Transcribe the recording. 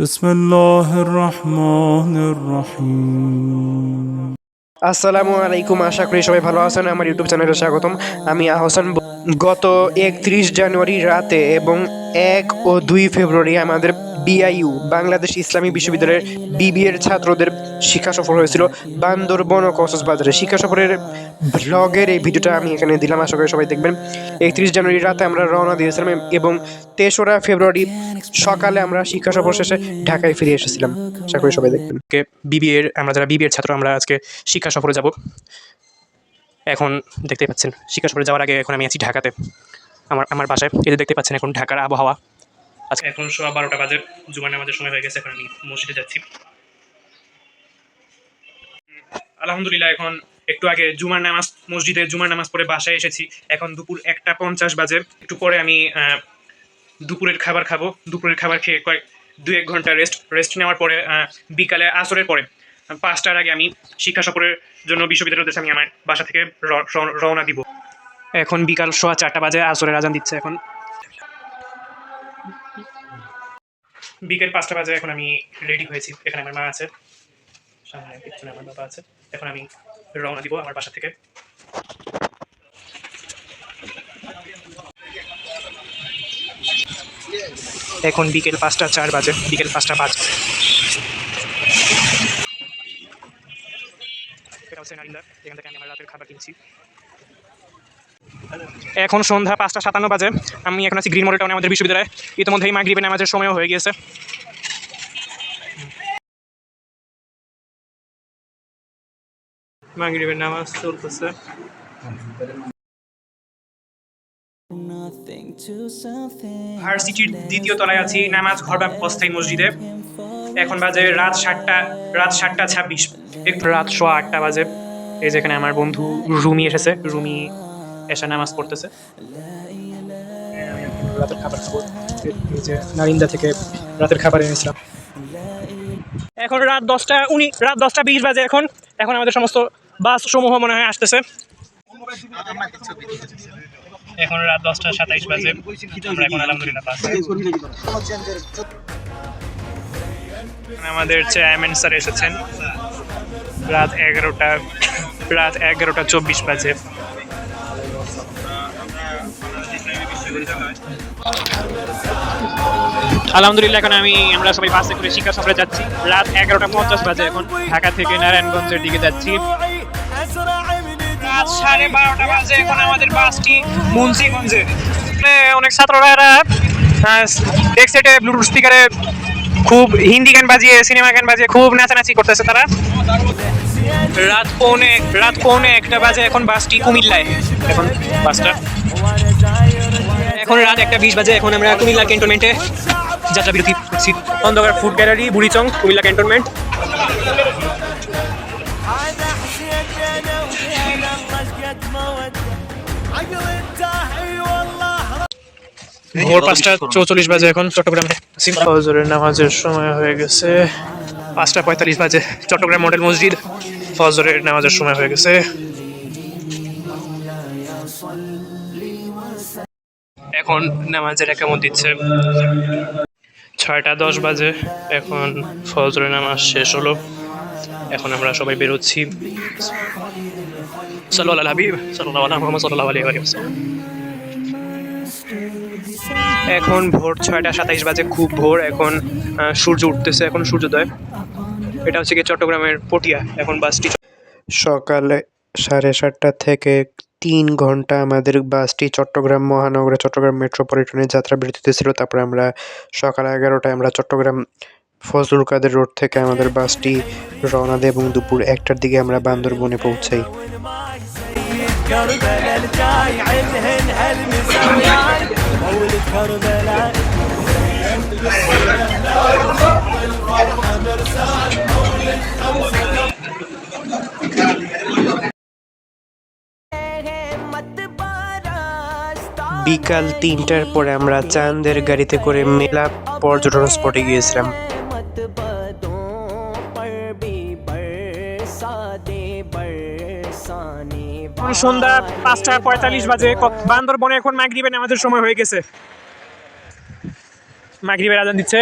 بسم الله الرحمن الرحيم আসসালামু আলাইকুম আশা করি সবাই ভালো আছেন আমার ইউটিউব চ্যানেলে স্বাগতম আমি আহসান ব- গত একত্রিশ জানুয়ারি রাতে এবং এক ও দুই ফেব্রুয়ারি আমাদের বিআইইউ বাংলাদেশ ইসলামী বিশ্ববিদ্যালয়ের বিবিএর ছাত্রদের শিক্ষা সফর হয়েছিল বান্দরবন ও কক্সবাজারে। শিক্ষা সফরের ব্লগের এই ভিডিওটা আমি এখানে দিলাম, আশা করি সবাই দেখবেন। একত্রিশ জানুয়ারি রাতে আমরা রওনা দিয়েছিলাম এবং তেসরা ফেব্রুয়ারি সকালে আমরা শিক্ষা সফর শেষে ঢাকায় ফিরে এসেছিলাম। আশা করি সবাই দেখবেন। বিবিএর, আমরা যারা বিবিএর ছাত্র, আমরা আজকে শিক্ষা সফরে যাব। এখন দেখতে পাচ্ছেন, শিক্ষা সফরে যাওয়ার আগে এখন আমি আছি ঢাকাতে। আমার আমার বাসায়। এই যে দেখতে পাচ্ছেন এখন ঢাকার আবহাওয়া। আজকে এখন সোয়া বারোটা বাজে, জুমার নামাজের সময় হয়ে গেছে, এখন আমি মসজিদে যাচ্ছি। আলহামদুলিল্লাহ, এখন একটু আগে জুমার নামাজ, মসজিদে জুমার নামাজ পড়ে বাসায় এসেছি। এখন দুপুর একটা পঞ্চাশ বাজে, একটু পরে আমি দুপুরের খাবার খাব। দুপুরের খাবার খেয়ে কয়েক দু এক ঘণ্টা রেস্ট রেস্ট নেওয়ার পরে বিকালে আসরের পরে, পাঁচটার আগে আমি শিক্ষা সফরের জন্য বিশ্ববিদ্যালয়ের উদ্দেশ্যে আমি আমার বাসা থেকে রওনা দিব। এখন বিকাল সোয়া চারটা বাজে, আসরের আজান দিচ্ছে এখন। বিকেল পাঁচটা বাজে, এখন আমি রেডি হয়েছি। এখানে আমার মা আছে। সামনে পিছনে আমার বাবা আছে। এখন আমি রওনা দিব আমার বাসা থেকে। এখন বিকেল পাঁচটা চার বাজে, বিকেল পাঁচটা পাঁচ। এটা এখান থেকে আমি আমার রাতের খাবার কিনছি। এখন সন্ধ্যা পাঁচটা সাতান্ন বাজে। আমি এখন আছি গ্রিন মডেল টাউনে আমাদের বিশ্ববিদ্যালয়ে। ইতিমধ্যেই মাগরিবে নামাজের সময়ও হয়ে গিয়েছে। মাগরিবের নামাজ চলতেছে. ভার্সিটির দ্বিতীয় তলায় আছি নামাজ ঘর বা অস্থায়ী মসজিদে। এখন বাজে রাত সাতটা রাত সাতটা ছাব্বিশ। রাত সোয়া আটটা বাজে। এই যেখানে আমার বন্ধু রুমি এসেছে। রুমি এসে নামাজ পড়তেছে। রাতের খাবার নারিন্দা থেকে রাতের খাবার এনেছিলাম। এখন রাত দশটা, উনি রাত দশটা বিশ বাজে এখন। এখন আমাদের সমস্ত বাস সমূহ মনে হয় আসতেছে। এখন রাত দশটা সাতাইশ বাজে। আমরা এখন আলহামদুলিল্লাহ আমাদের চেয়ারম্যান স্যার এসেছেন। রাত এগারোটা রাত এগারোটা চব্বিশ বাজে। আলহামদুলিল্লাহ, এখন আমি, আমরা সবাই বাসে করে শিক্ষা সফরে যাচ্ছি। রাত এগারোটা পঞ্চাশ বাজে, এখন ঢাকা থেকে নারায়ণগঞ্জের দিকে যাচ্ছি। রাত সাড়ে বারোটা বাজে, এখন আমাদের বাসটি মুন্সিগঞ্জে। মানে অনেক ছাত্ররা এরা সেটে ব্লুটুথ স্পিকারে খুব হিন্দি গান বাজিয়ে সিনেমা গান বাজিয়ে খুব নাচানাচি করতেছে তারা। রাত পৌনে রাত পৌনে একটা বাজে, এখন বাসটি কুমিল্লায়। এখন বাসটা এখন রাত একটা বিশ বাজে এখন আমরা কুমিল্লা ক্যান্টনমেন্টে যাত্রা বিরতি করছি। অন্ধকার food gallery Burichang Comilla cantonment. ভোর পাঁচটা চৌচল্লিশ বাজে এখন চট্টগ্রামে। ফজরের নামাজের সময় হয়ে গেছে। পাঁচটা পঁয়তাল্লিশ বাজে চট্টগ্রাম মডেল মসজিদ। ফজরের নামাজের সময় হয়ে গেছে। এখন নামাজের একামত দিচ্ছে। ছয়টা দশ বাজে, এখন ফজরের নামাজ শেষ হলো। এখন আমরা সবাই বেরোচ্ছি। এখন ভোর ছয়টা সাতাইশ বাজে, খুব ভোর। এখন সূর্য উঠতেছে, এখন সূর্যোদয়। এটা হচ্ছে কি চট্টগ্রামের পটিয়া, এখন বাসটি সকালে সাড়ে সাতটা থেকে তিন ঘন্টা আমাদের বাসটি চট্টগ্রাম মহানগরে চট্টগ্রাম মেট্রোপলিটনে যাত্রা বিরতিতে ছিল তারপরে আমরা সকাল এগারোটায় আমরা চট্টগ্রাম ফজলুল কাদের রোড থেকে আমাদের বাসটি রওনা দেয় এবং দুপুর একটার দিকে আমরা বান্দরবনে পৌঁছাই كربلاء الجاي عندهن هالمزايا مولد كربلاء বিকাল তিনটার পরে আমরা চাঁদের গাড়িতে করে মেলা পর্যটন স্পটে গিয়েছিলাম। সন্ধ্যা পাঁচটা পঁয়তাল্লিশ বাজে। বান্দরবনে এখন মাগরিবের নামাজের সময় হয়ে গেছে। মাগরিবের আজান দিচ্ছে।